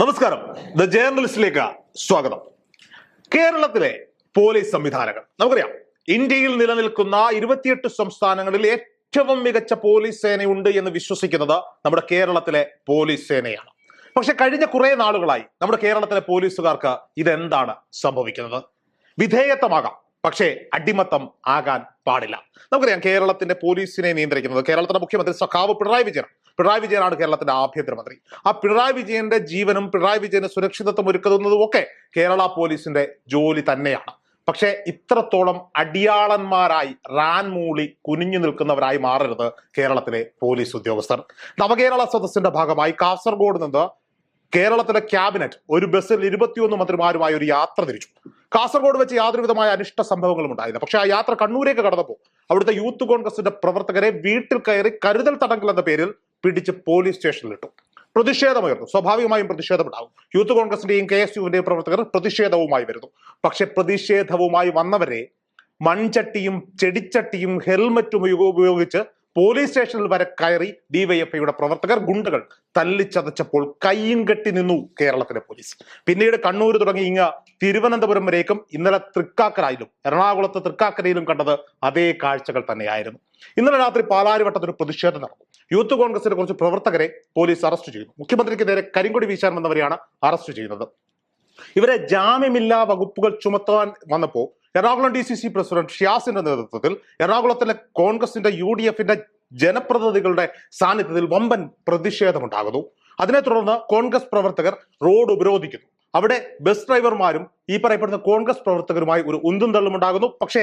നമസ്കാരം. ദ ജേർണലിസ്റ്റിലേക്ക് സ്വാഗതം. കേരളത്തിലെ പോലീസ് സംവിധാനങ്ങൾ. നമുക്കറിയാം ഇന്ത്യയിൽ നിലനിൽക്കുന്ന ഇരുപത്തിയെട്ട് സംസ്ഥാനങ്ങളിൽ ഏറ്റവും മികച്ച പോലീസ് സേനയുണ്ട് എന്ന് വിശ്വസിക്കുന്നത് നമ്മുടെ കേരളത്തിലെ പോലീസ് സേനയാണ്. പക്ഷെ കഴിഞ്ഞ കുറെ നാളുകളായി നമ്മുടെ കേരളത്തിലെ പോലീസുകാർക്ക് ഇതെന്താണ് സംഭവിക്കുന്നത്? വിധേയത്വമാകാം. പക്ഷേ അടിമത്തം ആകാൻ പാടില്ല. നമുക്കറിയാം കേരളത്തിന്റെ പോലീസിനെ നിയന്ത്രിക്കുന്നത് കേരളത്തിന്റെ മുഖ്യമന്ത്രി സഖാവ് പിണറായി വിജയൻ പിണറായി വിജയനാണ് കേരളത്തിന്റെ ആഭ്യന്തരമന്ത്രി. ആ പിണറായി വിജയന്റെ ജീവനും പിണറായി വിജയന് സുരക്ഷിതത്വം ഒരുക്കുന്നതും ഒക്കെ കേരള പോലീസിന്റെ ജോലി തന്നെയാണ്. പക്ഷേ ഇത്രത്തോളം അടിയാളന്മാരായി റാൻമൂളി കുനിഞ്ഞു നിൽക്കുന്നവരായി മാറരുത് കേരളത്തിലെ പോലീസ് ഉദ്യോഗസ്ഥർ. നവകേരള സദസ്സിന്റെ ഭാഗമായി കാസർഗോഡ് നിന്ന് കേരളത്തിലെ ക്യാബിനറ്റ് ഒരു ബസ്സിൽ ഇരുപത്തിയൊന്ന് മന്ത്രിമാരുമായി ഒരു യാത്ര തിരിച്ചു. കാസർഗോഡ് വെച്ച് യാതൊരുവിധമായ അനിഷ്ട സംഭവങ്ങളും ഉണ്ടായില്ല പക്ഷെ ആ യാത്ര കണ്ണൂരേക്ക് കടന്നപ്പോൾ അവിടുത്തെ യൂത്ത് കോൺഗ്രസിന്റെ പ്രവർത്തകരെ വീട്ടിൽ കയറി കരുതൽ തടങ്കൽ എന്ന പേരിൽ പിടിച്ച് പോലീസ് സ്റ്റേഷനിലിട്ടു. പ്രതിഷേധമുയർന്നു. സ്വാഭാവികമായും പ്രതിഷേധമുണ്ടാകും. യൂത്ത് കോൺഗ്രസിന്റെയും കെ എസ് യുവിന്റെയും പ്രവർത്തകർ പ്രതിഷേധവുമായി വരുന്നു. പക്ഷെ പ്രതിഷേധവുമായി വന്നവരെ മൺചട്ടിയും ചെടിച്ചട്ടിയും ഹെൽമറ്റും ഉപയോഗിച്ച് പോലീസ് സ്റ്റേഷനിൽ വരെ കയറി ഡിവൈഎഫ്ഐയുടെ പ്രവർത്തകർ ഗുണ്ടകൾ തല്ലിച്ചതച്ചപ്പോൾ കയ്യും കെട്ടി നിന്നു കേരളത്തിലെ പോലീസ്. പിന്നീട് കണ്ണൂർ തുടങ്ങി ഇങ്ങ് തിരുവനന്തപുരം വരേക്കും ഇന്നലെ തൃക്കാക്കരയിലും എറണാകുളത്ത് തൃക്കാക്കരയിലും കണ്ടത് അതേ കാഴ്ചകൾ തന്നെയായിരുന്നു. ഇന്നലെ രാത്രി പാലാരിവട്ടത്ത് ഒരു പ്രതിഷേധം നടന്നു. യൂത്ത് കോൺഗ്രസിന്റെ കുറച്ച് പ്രവർത്തകരെ പോലീസ് അറസ്റ്റ് ചെയ്തു. മുഖ്യമന്ത്രിക്ക് നേരെ കരിങ്കൊടി വീശാൻ വന്നവരെയാണ് അറസ്റ്റ് ചെയ്യുന്നത്. ഇവരെ ജാമ്യമില്ലാ വകുപ്പുകൾ ചുമത്താൻ വന്നപ്പോൾ Ernakulam D C C president ഷിയാസിന്റെ നേതൃത്വത്തിൽ എറണാകുളത്തിലെ കോൺഗ്രസിന്റെ യു ഡി എഫിന്റെ ജനപ്രതിനിധികളുടെ സാന്നിധ്യത്തിൽ വമ്പൻ പ്രതിഷേധമുണ്ടാകുന്നു. അതിനെ തുടർന്ന് കോൺഗ്രസ് പ്രവർത്തകർ റോഡ് ഉപരോധിക്കുന്നു. അവിടെ ബസ് ഡ്രൈവർമാരും ഈ പറയപ്പെടുന്ന കോൺഗ്രസ് പ്രവർത്തകരുമായി ഒരു ഉന്തും തള്ളും ഉണ്ടാകുന്നു. പക്ഷേ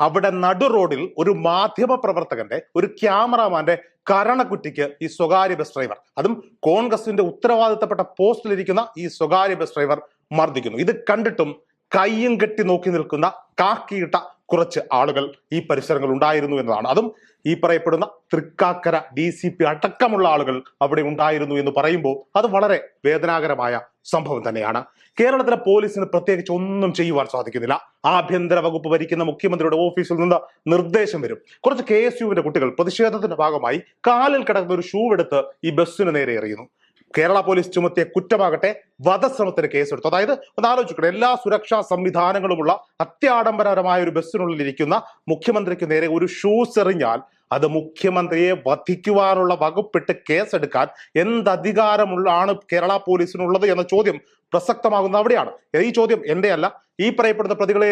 അവിടെ നടു റോഡിൽ ഒരു മാധ്യമ പ്രവർത്തകന്റെ ഒരു ക്യാമറാമാന്റെ കരണക്കുറ്റിക്ക് ഈ സ്വകാര്യ ബസ് ഡ്രൈവർ അതും കോൺഗ്രസിന്റെ ഉത്തരവാദിത്തപ്പെട്ട പോസ്റ്റിലിരിക്കുന്ന ഈ സ്വകാര്യ ബസ് ഡ്രൈവർ മർദ്ദിക്കുന്നു. ഇത് കണ്ടിട്ടും കയ്യും കെട്ടി നോക്കി നിൽക്കുന്ന കാക്കിയിട്ട കുറച്ച് ആളുകൾ ഈ പരിസരങ്ങൾ ഉണ്ടായിരുന്നു എന്നതാണ്. അതും ഈ പറയപ്പെടുന്ന തൃക്കാക്കര ഡി സി പി അടക്കമുള്ള ആളുകൾ അവിടെ ഉണ്ടായിരുന്നു എന്ന് പറയുമ്പോൾ അത് വളരെ വേദനാകരമായ സംഭവം തന്നെയാണ്. കേരളത്തിലെ പോലീസിന് പ്രത്യേകിച്ച് ഒന്നും ചെയ്യുവാൻ സാധിക്കുന്നില്ല. ആഭ്യന്തര വകുപ്പ് ഭരിക്കുന്ന മുഖ്യമന്ത്രിയുടെ ഓഫീസിൽ നിന്ന് നിർദ്ദേശം വരും. കുറച്ച് കെ എസ് യുവിന്റെ കുട്ടികൾ പ്രതിഷേധത്തിന്റെ ഭാഗമായി കാലിൽ കിടക്കുന്ന ഒരു ഷൂ എടുത്ത് ഈ ബസ്സിന് നേരെ എറിയുന്നു. കേരള പോലീസ് ചുമത്തിയ കുറ്റമാകട്ടെ വധശ്രമത്തിന് കേസെടുത്തു. അതായത് ഒന്ന് ആലോചിക്കണം എല്ലാ സുരക്ഷാ സംവിധാനങ്ങളുമുള്ള അത്യാഡംബരപരമായ ഒരു ബസ്സിനുള്ളിൽ ഇരിക്കുന്ന മുഖ്യമന്ത്രിക്ക് നേരെ ഒരു ഷൂസ് എറിഞ്ഞാൽ അത് മുഖ്യമന്ത്രിയെ വധിക്കുവാനുള്ള വകുപ്പിട്ട് കേസെടുക്കാൻ എന്ത് അധികാരമുള്ള ആണ് കേരള പോലീസിനുള്ളത് എന്ന ചോദ്യം പ്രസക്തമാകുന്ന അവിടെയാണ്. ഈ ചോദ്യം എന്റെ അല്ല ഈ പറയപ്പെടുന്ന പ്രതികളെ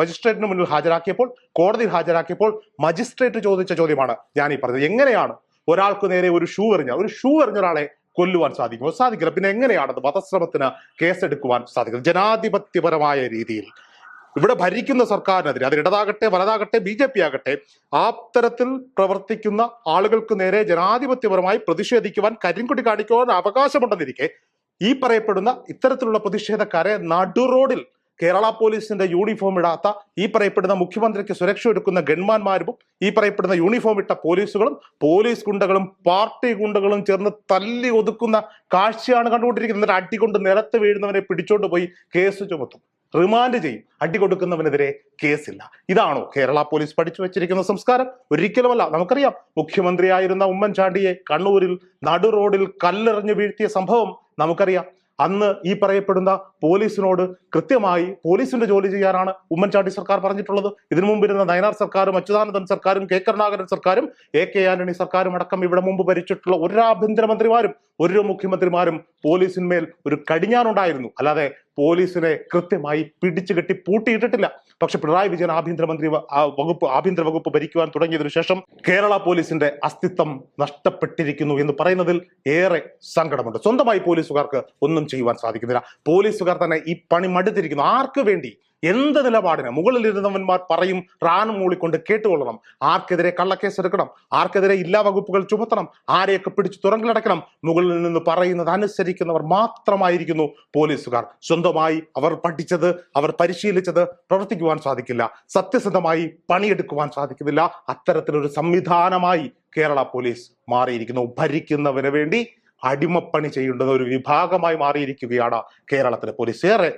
മജിസ്ട്രേറ്റിന് മുന്നിൽ ഹാജരാക്കിയപ്പോൾ കോടതിയിൽ ഹാജരാക്കിയപ്പോൾ മജിസ്ട്രേറ്റ് ചോദിച്ച ചോദ്യമാണ് ഞാൻ ഈ പറഞ്ഞത്. എങ്ങനെയാണ് ഒരാൾക്ക് നേരെ ഒരു ഷൂ എറിഞ്ഞ ഒരു ഷൂ എറിഞ്ഞ ഒരാളെ കൊല്ലുവാൻ സാധിക്കുമോ? സാധിക്കില്ല. പിന്നെ എങ്ങനെയാണത് വധശ്രമത്തിന് കേസെടുക്കുവാൻ സാധിക്കുന്നത്? ജനാധിപത്യപരമായ രീതിയിൽ. ഇവിടെ ഭരിക്കുന്ന സർക്കാരിനെതിരെ അത് ഇടതാകട്ടെ വലതാകട്ടെ ബി ജെ പി ആകട്ടെ ആ തരത്തിൽ പ്രവർത്തിക്കുന്ന ആളുകൾക്ക് നേരെ ജനാധിപത്യപരമായി പ്രതിഷേധിക്കുവാൻ കരിങ്കുടി കാണിക്കുവാൻ അവകാശമുണ്ടെന്നിരിക്കെ ഈ പറയപ്പെടുന്ന ഇത്തരത്തിലുള്ള പ്രതിഷേധക്കാരെ നടു റോഡിൽ കേരള പോലീസിന്റെ യൂണിഫോം ഇടാത്ത ഈ പറയപ്പെടുന്ന മുഖ്യമന്ത്രിക്ക് സുരക്ഷ ഒരുക്കുന്ന ഗൺമാന്മാരും ഈ പറയപ്പെടുന്ന യൂണിഫോം ഇട്ട പോലീസുകളും പോലീസ് ഗുണ്ടകളും പാർട്ടി ഗുണ്ടകളും ചേർന്ന് തല്ലി ഒതുക്കുന്ന കാഴ്ചയാണ് കണ്ടുകൊണ്ടിരിക്കുന്നത്. എന്നിട്ട് അടികൊണ്ട് നിലത്ത് വീഴുന്നവനെ പിടിച്ചോണ്ട് പോയി കേസ് ചുമത്തും. റിമാൻഡ് ചെയ്യും. അടി കൊടുക്കുന്നവനെതിരെ കേസില്ല. ഇതാണോ കേരള പോലീസ് പഠിച്ചു വെച്ചിരിക്കുന്ന സംസ്കാരം? ഒരിക്കലുമല്ല. നമുക്കറിയാം മുഖ്യമന്ത്രിയായിരുന്ന ഉമ്മൻചാണ്ടിയെ കണ്ണൂരിൽ നടു റോഡിൽ കല്ലെറിഞ്ഞു വീഴ്ത്തിയ സംഭവം നമുക്കറിയാം. അന്ന് ഈ പറയപ്പെടുന്ന പോലീസിനോട് കൃത്യമായി പോലീസിന്റെ ജോലി ചെയ്യാനാണ് ഉമ്മൻചാണ്ടി സർക്കാർ പറഞ്ഞിട്ടുള്ളത്. ഇതിനു മുമ്പിരുന്ന നയനാർ സർക്കാരും അച്യുതാനന്ദൻ സർക്കാരും കെ കരുണാകരൻ സർക്കാരും എ കെ ആന്റണി സർക്കാരും അടക്കം ഇവിടെ മുമ്പ് ഭരിച്ചിട്ടുള്ള ഒരു ആഭ്യന്തരമന്ത്രിമാരും ഒരു മുഖ്യമന്ത്രിമാരും പോലീസിന്മേൽ ഒരു കടിഞ്ഞാനുണ്ടായിരുന്നു അല്ലാതെ പോലീസിനെ കൃത്യമായി പിടിച്ചു കെട്ടി പൂട്ടിയിട്ടിട്ടില്ല. പക്ഷെ പിണറായി വിജയൻ ആഭ്യന്തരമന്ത്രി വകുപ്പ് ആഭ്യന്തര വകുപ്പ് ഭരിക്കുവാൻ തുടങ്ങിയതിനു ശേഷം കേരള പോലീസിന്റെ അസ്തിത്വം നഷ്ടപ്പെട്ടിരിക്കുന്നു എന്ന് പറയുന്നതിൽ ഏറെ സങ്കടമുണ്ട്. സ്വന്തമായി പോലീസുകാർക്ക് ഒന്നും ചെയ്യുവാൻ സാധിക്കുന്നില്ല. പോലീസുകാർ തന്നെ ഈ പണി മടുത്തിരിക്കുന്നു. ആർക്ക് വേണ്ടി? എന്ത് നിലപാടിന് മുകളിലിരുന്നവന്മാർ പറയും റാനും മൂളിക്കൊണ്ട് കേട്ടുകൊള്ളണം. ആർക്കെതിരെ കള്ളക്കേസ് എടുക്കണം ആർക്കെതിരെ ഇല്ലാ വകുപ്പുകൾ ചുമത്തണം ആരെയൊക്കെ പിടിച്ച് തുറങ്കിലടക്കണം മുകളിൽ നിന്ന് പറയുന്നത് അനുസരിക്കുന്നവർ മാത്രമായിരിക്കുന്നു പോലീസുകാർ. സ്വന്തമായി അവർ പഠിച്ചത് അവർ പരിശീലിച്ചത് പ്രവർത്തിക്കുവാൻ സാധിക്കില്ല. സത്യസന്ധമായി പണിയെടുക്കുവാൻ സാധിക്കുന്നില്ല. അത്തരത്തിലൊരു സംവിധാനമായി കേരള പോലീസ് മാറിയിരിക്കുന്നു. ഭരിക്കുന്നവന് വേണ്ടി അടിമപ്പണി ചെയ്യേണ്ടുന്ന ഒരു വിഭാഗമായി മാറിയിരിക്കുകയാണ് കേരളത്തിലെ പോലീസ്. ഏറെ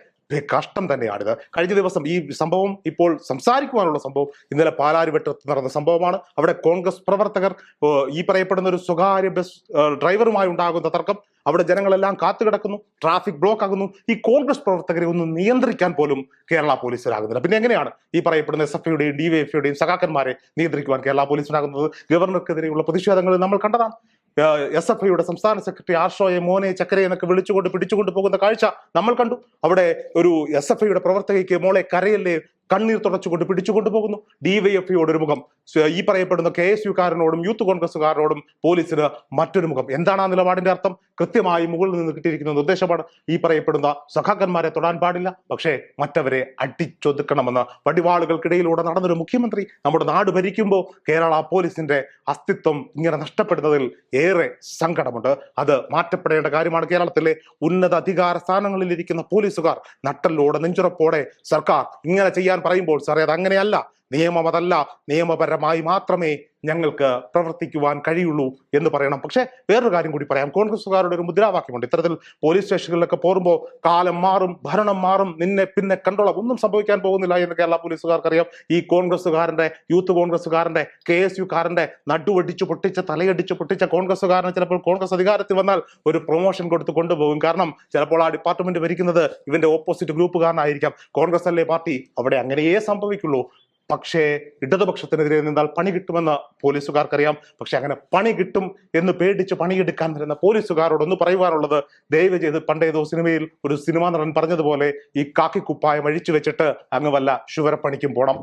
കഷ്ടം തന്നെയാണിത്. കഴിഞ്ഞ ദിവസം ഈ സംഭവം ഇപ്പോൾ സംസാരിക്കുവാനുള്ള സംഭവം ഇന്നലെ പാലാരിവട്ടത്ത് നടന്ന സംഭവമാണ്. അവിടെ കോൺഗ്രസ് പ്രവർത്തകർ ഈ പറയപ്പെടുന്ന ഒരു സ്വകാര്യ ബസ് ഡ്രൈവറുമായി ഉണ്ടാകുന്ന തർക്കം അവിടെ ജനങ്ങളെല്ലാം കാത്തുകിടക്കുന്നു ട്രാഫിക് ബ്ലോക്ക് ആകുന്നു. ഈ കോൺഗ്രസ് പ്രവർത്തകരെ ഒന്ന് നിയന്ത്രിക്കാൻ പോലും കേരള പോലീസിനാകുന്നില്ല പിന്നെ എങ്ങനെയാണ് ഈ പറയപ്പെടുന്ന എസ് എഫ് ഐയുടെയും ഡിവൈഎഫ്ഐയുടെയും സഖാക്കന്മാരെ നിയന്ത്രിക്കുവാൻ കേരള പോലീസിനാകുന്നത്? ഗവർണർക്കെതിരെയുള്ള പ്രതിഷേധങ്ങൾ നമ്മൾ കണ്ടതാണ്. എസ് എഫ് ഐയുടെ സംസ്ഥാന സെക്രട്ടറി ആർഷോയെ മോനെ ചക്കരെ എന്നൊക്കെ വിളിച്ചുകൊണ്ട് പിടിച്ചുകൊണ്ട് പോകുന്ന കാഴ്ച നമ്മൾ കണ്ടു. അവിടെ ഒരു എസ് എഫ് ഐയുടെ പ്രവർത്തകയ്ക്ക് മോളെ കരയല്ലേ കണ്ണീർ തുടച്ചുകൊണ്ട് പിടിച്ചുകൊണ്ട് പോകുന്നു. ഡിവൈഎഫ്ഐയോട് ഒരു മുഖം. ഈ പറയപ്പെടുന്ന കെ എസ് യുക്കാരനോടും യൂത്ത് കോൺഗ്രസ്സുകാരനോടും പോലീസിന് മറ്റൊരു മുഖം. എന്താണ് ആ നിലപാടിന്റെ അർത്ഥം? കൃത്യമായി മുകളിൽ നിന്ന് കിട്ടിയിരിക്കുന്ന നിർദ്ദേശമാണ് ഈ പറയപ്പെടുന്ന സഖാക്കന്മാരെ തൊടാൻ പാടില്ല. പക്ഷേ മറ്റവരെ അടിച്ചൊതുക്കണമെന്ന് വടിവാളുകൾക്കിടയിലൂടെ നടന്നൊരു മുഖ്യമന്ത്രി നമ്മുടെ നാട് ഭരിക്കുമ്പോൾ കേരള പോലീസിന്റെ അസ്തിത്വം ഇങ്ങനെ നഷ്ടപ്പെടുന്നതിൽ ഏറെ സങ്കടമുണ്ട്. അത് മാറ്റപ്പെടേണ്ട കാര്യമാണ്. കേരളത്തിലെ ഉന്നത അധികാര സ്ഥാനങ്ങളിലിരിക്കുന്ന പോലീസുകാർ നട്ടലിലൂടെ നെഞ്ചുറപ്പോടെ സർക്കാർ ഇങ്ങനെ ചെയ്യാൻ പറയുമ്പോൾ സാറേ അത് അങ്ങനെയല്ല നിയമം അതല്ല നിയമപരമായി മാത്രമേ ഞങ്ങൾക്ക് പ്രവർത്തിക്കുവാൻ കഴിയുള്ളൂ എന്ന് പറയണം. പക്ഷേ വേറൊരു കാര്യം കൂടി പറയാം. കോൺഗ്രസ്സുകാരുടെ ഒരു മുദ്രാവാക്യമുണ്ട്. ഇത്തരത്തിൽ പോലീസ് സ്റ്റേഷനുകളിലൊക്കെ പോകുമ്പോൾ കാലം മാറും ഭരണം മാറും നിന്നെ പിന്നെ കണ്ടോളാം. ഒന്നും സംഭവിക്കാൻ പോകുന്നില്ല എന്ന് കേരള പോലീസുകാർക്കറിയാം. ഈ കോൺഗ്രസ്സുകാരന്റെ യൂത്ത് കോൺഗ്രസ്സുകാരന്റെ കെ എസ് യുക്കാരന്റെ നടുവടിച്ച് പൊട്ടിച്ച തലയടിച്ച് പൊട്ടിച്ച കോൺഗ്രസ്സുകാരനെ ചിലപ്പോൾ കോൺഗ്രസ് അധികാരത്തിൽ വന്നാൽ ഒരു പ്രൊമോഷൻ കൊടുത്ത് കൊണ്ടുപോകും. കാരണം ചിലപ്പോൾ ആ ഡിപ്പാർട്ട്മെന്റ് ഭരിക്കുന്നത് ഇവന്റെ ഓപ്പോസിറ്റ് ഗ്രൂപ്പുകാരനായിരിക്കാം. കോൺഗ്രസ് അല്ലേ പാർട്ടി? അവിടെ അങ്ങനെയേ സംഭവിക്കുള്ളൂ. പക്ഷേ ഇടതുപക്ഷത്തിനെതിരെ നിന്നാൽ പണി കിട്ടുമെന്ന് പോലീസുകാർക്കറിയാം. പക്ഷെ അങ്ങനെ പണി കിട്ടും എന്ന് പേടിച്ച് പണിയെടുക്കാൻ വരുന്ന പോലീസുകാരോടൊന്ന് പറയുവാനുള്ളത് ദയവ് ചെയ്ത് പണ്ടേതോ സിനിമയിൽ ഒരു സിനിമാ നടൻ പറഞ്ഞതുപോലെ ഈ കാക്കിക്കുപ്പായം അഴിച്ചു വെച്ചിട്ട് അങ്ങ് വല്ല ശുവരപ്പണിക്കും പോണം.